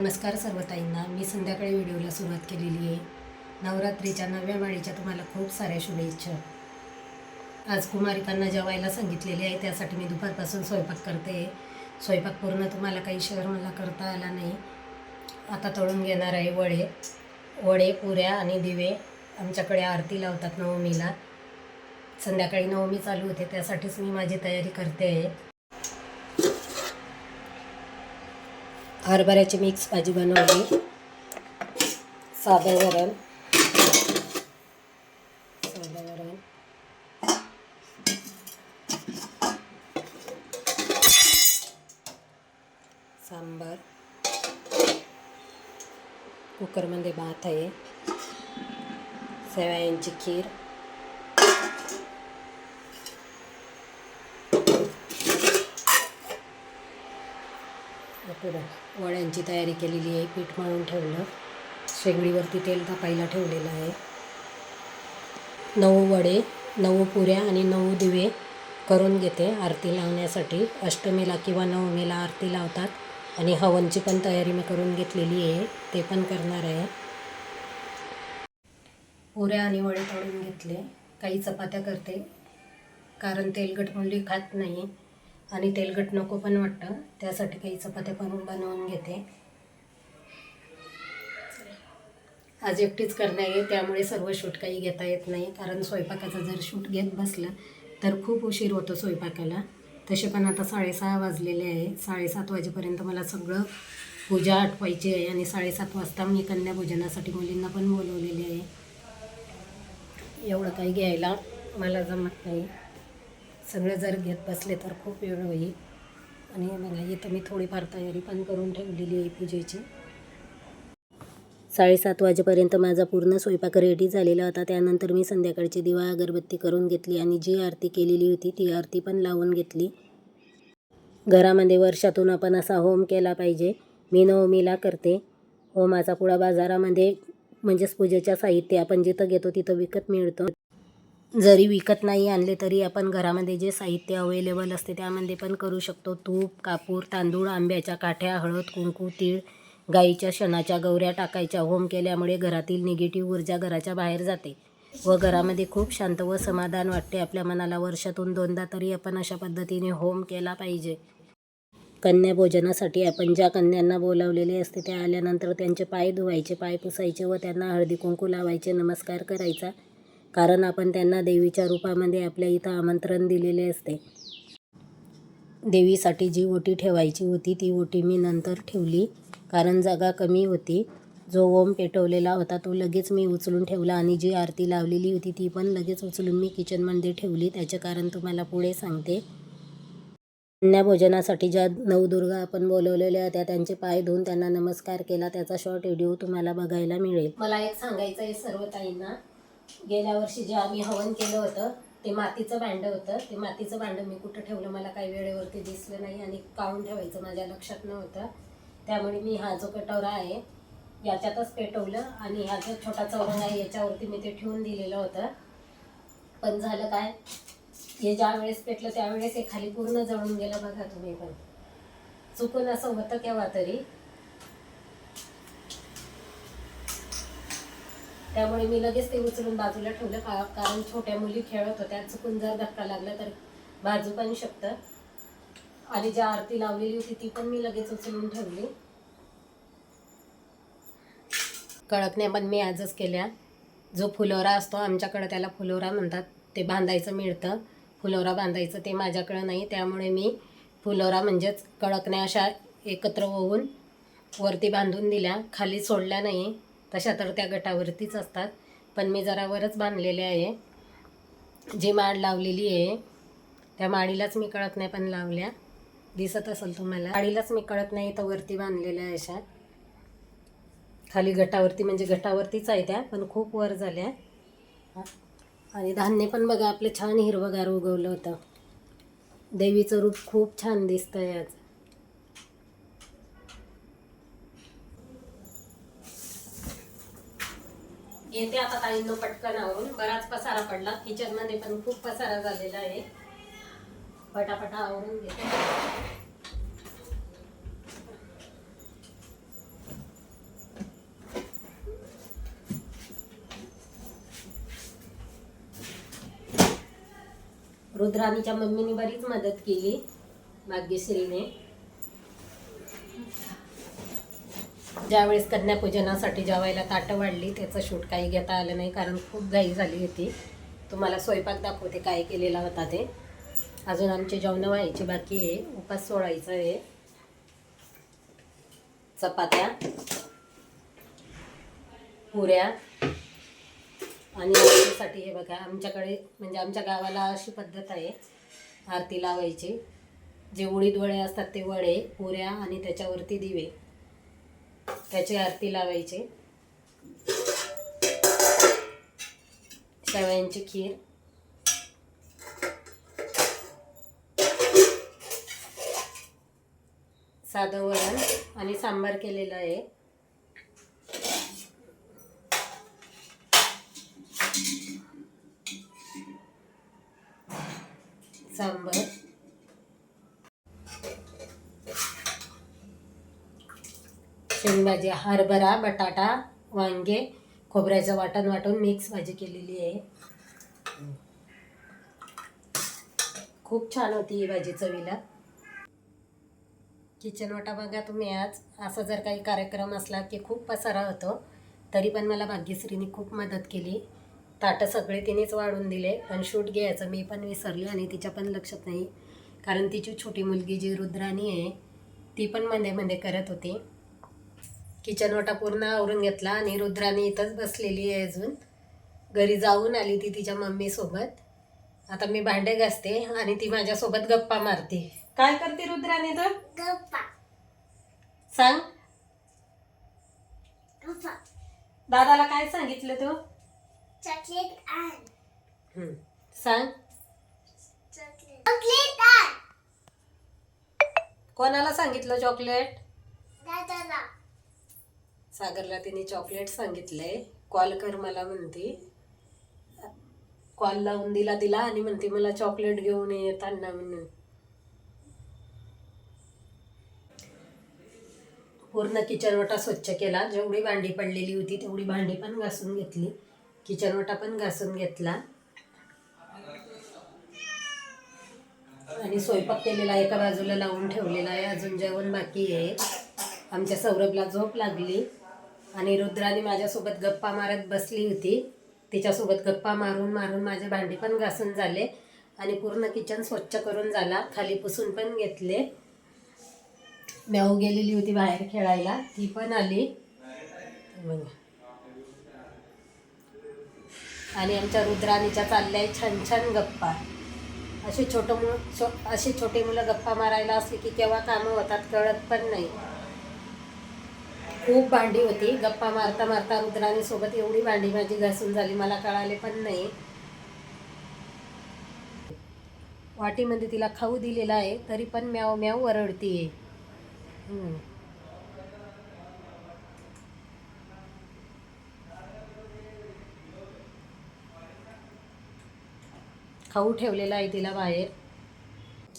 नमस्कार सर्व ताईंना मी संध्याकाळी व्हिडिओला सुरुवात केलेली आहे. नवरात्रीच्या नव्या माळीच्या तुम्हाला खूप साऱ्या शुभेच्छा. आज कुमारिकांना जेवायला सांगितलेले आहे त्यासाठी मी दुपारपासून स्वयंपाक करते. स्वयंपाक पूर्ण तुम्हाला काही शेअर मला करता आला नाही. आता तळून घेणार आहे वडे. वडे पुऱ्या आणि दिवे आमच्याकडे आरती लावतात नवमीला. संध्याकाळी नवमी चालू होते त्यासाठीच मी माझी तयारी करते आहे. हरभऱ्याची मिक्स भाजी बनवली. साधं वरण. साधं वरण. सांबार. कुकरमध्ये भात आहे. शेवयांची खीर. वड्यांची तयारी केलेली आहे पीठ मळून ठेवलं. शेगडीवरती तेल तापायला ठेवलेलं आहे. नऊ वडे नऊ पुऱ्या आणि नऊ दिवे करून घेते आरती लावण्यासाठी. अष्टमीला किंवा नवमीला आरती लावतात आणि हवनची पण तयारी मी करून घेतलेली आहे ते पण करणार आहे. पुऱ्या आणि वडे तळून घेतले. काही चपात्या करते कारण तेलकट मुली खात नाही. आणि तेलकट नको पण वाटतं. त्यासाठी काही चपात्या पण बनवून घेते. आज एकटीच करणं आहे त्यामुळे सर्व शूट काही घेता येत नाही. कारण स्वयंपाकाचा जर शूट घेत बसलं तर खूप उशीर होतो स्वयंपाकाला. तसे पण आता साडेसहा वाजलेले आहे. साडेसात वाजेपर्यंत मला सगळं पूजा आटवायची आहे आणि साडेसात वाजता मी कन्याभोजनासाठी मुलींना पण बोलवलेली आहे. एवढं काही घ्यायला मला जमत नाही. सगळं जर घेत बसले तर खूप वेळ होईल. आणि बघा इथं मी थोडीफार तयारी पण करून ठेवलेली आहे पूजेची. साडेसात वाजेपर्यंत माझा पूर्ण स्वयंपाक रेडी झालेला होता. त्यानंतर मी संध्याकाळची दिवा अगरबत्ती करून घेतली आणि जी आरती केलेली होती ती आरती पण लावून घेतली. घरामध्ये वर्षातून आपण असा होम केला पाहिजे. मी नवमीला करते. होमाचा पुळा बाजारामध्ये म्हणजेच पूजेच्या साहित्य आपण जिथं घेतो तिथं विकत मिळतो. जरी विकत नाही आणले तरी आपण घरामध्ये जे साहित्य अवेलेबल असते त्यामध्ये पण करू शकतो. तूप कापूर तांदूळ आंब्याच्या काठ्या हळद कुंकू तीळ गाईच्या शेणाच्या गौऱ्या टाकायच्या. होम केल्यामुळे घरातील निगेटिव्ह ऊर्जा घराच्या बाहेर जाते व घरामध्ये खूप शांत व समाधान वाटते. आपल्या मनाला वर्षातून दोनदा तरी आपण अशा पद्धतीने होम केला पाहिजे. कन्या भोजनासाठी आपण ज्या कन्यांना बोलावलेले असते त्या आल्यानंतर त्यांचे पाय धुवायचे पाय पुसायचे व त्यांना हळदी कुंकू लावायचे नमस्कार करायचा. कारण आपण त्यांना देवीच्या रूपामध्ये आपल्या इथं आमंत्रण दिलेले असते. देवीसाठी जी ओटी ठेवायची होती ती ओटी मी नंतर ठेवली. कारण जागा कमी होती. जो ओम पेटवलेला होता तो लगेच मी उचलून ठेवला आणि जी आरती लावलेली होती ती पण लगेच उचलून मी किचनमध्ये ठेवली. त्याचे कारण तुम्हाला पुढे सांगते. कन्याभोजनासाठी ज्या नवदुर्गा आपण बोलवलेल्या होत्या त्यांचे पाय धुवून त्यांना नमस्कार केला. त्याचा शॉर्ट व्हिडिओ तुम्हाला बघायला मिळेल. मला एक सांगायचं आहे सर्व ताईंना. गेल्या वर्षी जे आम्ही हवन केलं होतं ते मातीचं भांडं होतं. ते मातीचं भांडं मी कुठं ठेवलं मला काही वेळेवरती दिसलं नाही आणि काढून ठेवायचं माझ्या लक्षात नव्हतं. त्यामुळे मी हा जो कटोरा आहे याच्यातच पेटवलं आणि हा जो छोटा चौरंग आहे याच्यावरती मी ते ठेवून दिलेलं होतं. पण झालं काय? हे ज्या वेळेस पेटलं त्यावेळेस हे खाली पूर्ण जळून गेलं बघा तुम्ही पण. चुकून असं होतं केव्हा तरी. त्यामुळे मी लगेच ते उचलून बाजूला ठेवलं. का कारण छोट्या मुली खेळत होत्या. चुकून जर धक्का लागला तर बाजू पण शकतं. आणि ज्या आरती लावलेली होती ती पण मी लगेच उचलून ठेवली. कळकण्या पण मी आजच केल्या. जो फुलोरा असतो आमच्याकडं त्याला फुलोरा म्हणतात. ते बांधायचं मिळतं. फुलोरा बांधायचं ते माझ्याकडं नाही. त्यामुळे मी फुलोरा म्हणजेच कळकण्या अशा एकत्र होऊन वरती बांधून दिल्या. खाली सोडल्या नाही. तशा तर त्या गटावरतीच असतात. पण मी जरा वरच बांधलेले आहे. जी माळ लावलेली आहे त्या माळीलाच मी कळत नाही पण लावल्या. दिसत असेल तुम्हाला. माळीलाच मी कळत नाही तर वरती बांधलेल्या आहे अशा. खाली गटावरती म्हणजे गटावरतीच आहे त्या पण खूप वर झाल्या. आणि धान्य पण बघा आपलं छान हिरवंगार उगवलं होतं. देवीचं रूप खूप छान दिसतं आहे आज. घेते आता ताईंनो पटकनावरून बराच पसारा पडला. किचनमध्ये पण खूप पसारा झालेला आहे. पटापटा आवरून घेते. रुद्राणीच्या मम्मीने बरीच मदत केली. भाग्यश्रीने. ज्यावेळेस कन्यापूजनासाठी जेवायला ताटं वाढली त्याचं शूट काही घेता आलं नाही कारण खूप घाई झाली होती. तुम्हाला स्वयंपाक दाखवते काय केलेला होता ते. अजून आमचे जेवणं व्हायची बाकी आहे. उपास सोडायचं आहे. चपात्या पुऱ्या आणि आरतीसाठी हे बघा आमच्याकडे म्हणजे आमच्या गावाला अशी पद्धत आहे. आरती लावायची. जे उडीद वडे असतात ते वडे पुऱ्या आणि त्याच्यावरती दिवे. त्याची आरती लावायची. शेवयांची खीर. साधं वरण आणि सांबार केलेलं आहे. सांबार. शेंगभाजी हरभरा बटाटा वांगे खोबऱ्याचं वाटण वाटून मिक्स भाजी केलेली आहे. खूप छान होती ही भाजी चवीला. किचन वाटा बघा तुम्ही आज. असा जर काही कार्यक्रम असला की खूप पसारा होतो तरी पण मला भाग्यश्रीने खूप मदत केली. ताटं सगळे तिनेच वाढून दिले पण शूट घ्यायचं मी पण विसरले आणि तिच्या पण लक्षात नाही. कारण तिची छोटी मुलगी जी रुद्राणी आहे ती पण मध्ये मध्ये करत होती. किचन वाटा पूर्ण आवरून घेतला आणि रुद्राणी इथंच बसलेली आहे अजून. घरी जाऊन आली ती तिच्या मम्मीसोबत. आता मी भांडे घासते आणि ती माझ्यासोबत गप्पा मारते. काय करते रुद्राणी तर? गप्पा. सांग. गप्पा. दादाला काय सांगितलं तू? चॉकलेट आण. सांग. चॉकलेट कोणाला सांगितलं चॉकलेट? सागरला तिने चॉकलेट सांगितलंय कॉल कर मला म्हणते. कॉल लावून दिला दिला आणि म्हणते मला चॉकलेट घेऊन येताना म्हणून. पूर्ण किचनवटा स्वच्छ केला. जेवढी भांडी पडलेली होती तेवढी भांडी पण घासून घेतली. किचनवटा पण घासून घेतला. आणि स्वयंपाक केलेला एका बाजूला लावून ठेवलेला आहे. अजून जेवण बाकी आहे. आमच्या सौरभला झोप लागली. आणि रुद्राने माझ्यासोबत गप्पा मारत बसली होती. तिच्यासोबत गप्पा मारून मारून माझे भांडी पण घासून झाले आणि पूर्ण किचन स्वच्छ करून झाला. खाली पुसून पण घेतले. म्याऊ गेलेली होती बाहेर खेळायला. ती पण आली. आणि आमच्या रुद्राणीच्या चालल्या छान छान गप्पा. असे छोटं मुलं छो असे छोटी मुलं गप्पा मारायला असली की केव्हा कामं होतात कळत पण नाही. खूप भांडी होती. गप्पा मारता मारता रुद्राने सोबत एवढी भांडी माझी घासून झाली. मला कळाले पण नाही. वाटीमध्ये तिला खाऊ दिलेला आहे तरी पण म्याव म्याव वरडतीये. खाऊ ठेवलेला आहे तिला बाहेर.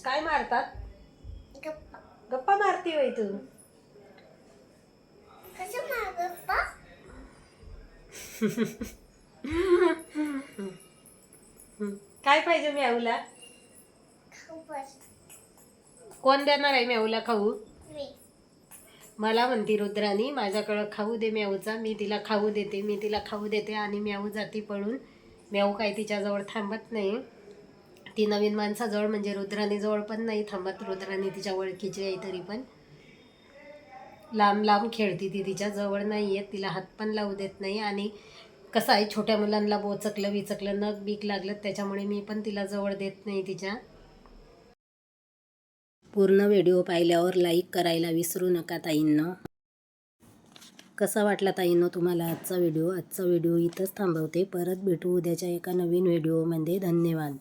काय मारतात? गप्पा गप्पा मारती होय तू कसं मार गप्पा काय पाहिजे म्याऊला? कोण देणार आहे म्याऊला खाऊ? मला म्हणती रुद्रानी माझ्याकडं खाऊ दे म्याऊचा मी तिला खाऊ देते मी तिला खाऊ देते आणि म्याऊ जाती पळून. म्याऊ काय तिच्याजवळ थांबत नाही. ती नवीन माणसाजवळ म्हणजे रुद्राणीजवळ पण नाही थांबत. रुद्राणी तिच्या ओळखीची आहे तरी पण. लांब लांब खेळती ती. तिच्या जवळ नाही येत तिला हात पण लावू देत नाही. आणि कसं आहे छोट्या मुलांना बोचकलं विचकलं नग बीक लागलं त्याच्यामुळे मी पण तिला जवळ देत नाही तिच्या. पूर्ण व्हिडिओ पाहिल्यावर लाईक करायला विसरू नका ताईंनो. कसा वाटला ताईंनो तुम्हाला आजचा व्हिडिओ? आजचा व्हिडिओ इथंच थांबवते. परत भेटू उद्याच्या एका नवीन व्हिडिओमध्ये. धन्यवाद.